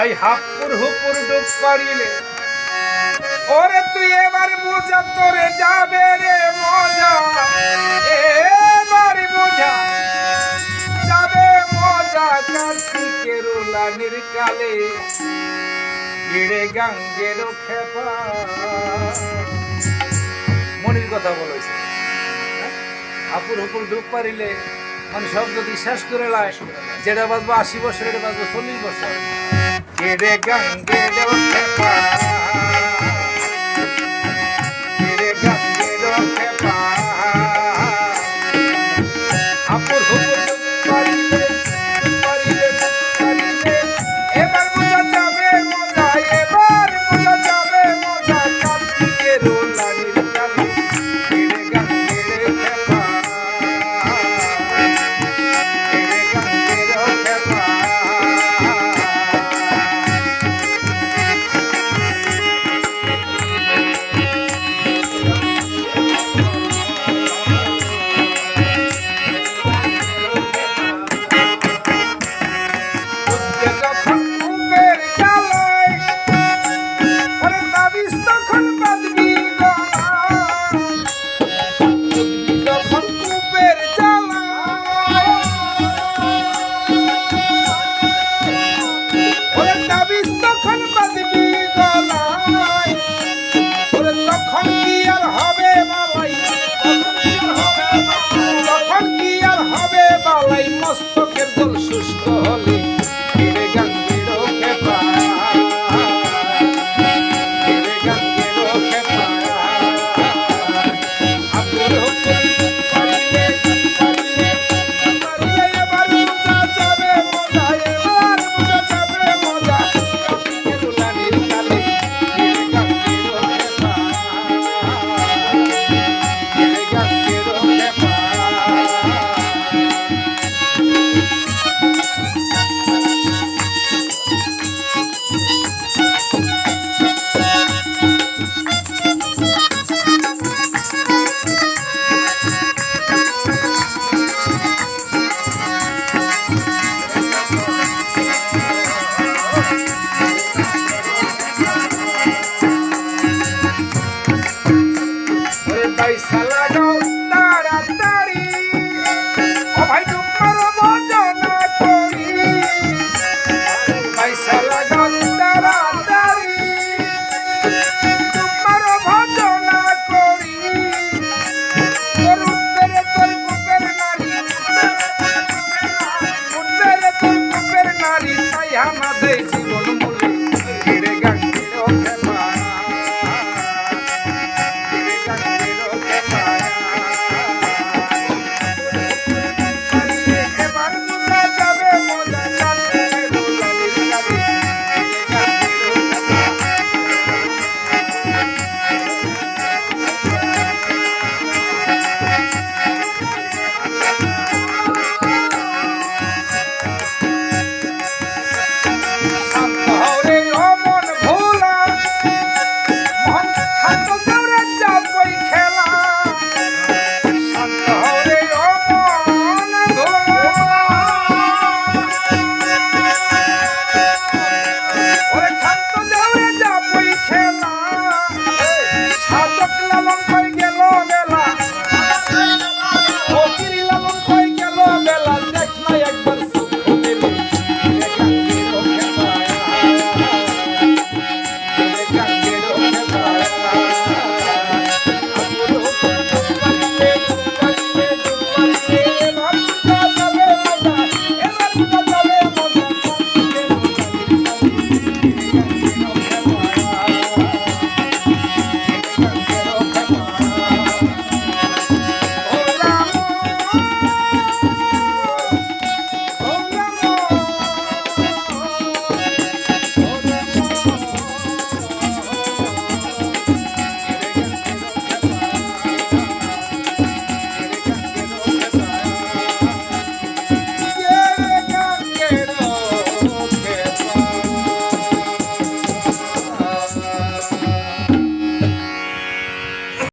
ভাই হাপুর হুপুর ডুব পারিলে। ওরে তুই এবার বুঝা, তোরে যাবে রে মজা। এবার বুঝা, যাবে মজা কার্তিকের লানির কালে। গিড়ে গাঙ্গের খেপা। মনির কথা বলেছে? হাপুর হুপুর ডুব পারিলে মানে সব যদি শেষ করে লায়, যেটা বাজবো আশি বছর এটা বাজবো চল্লিশ বছর। গেড়ে গাঙ্গের মস্তকের ঠিকানা দেয় জীবন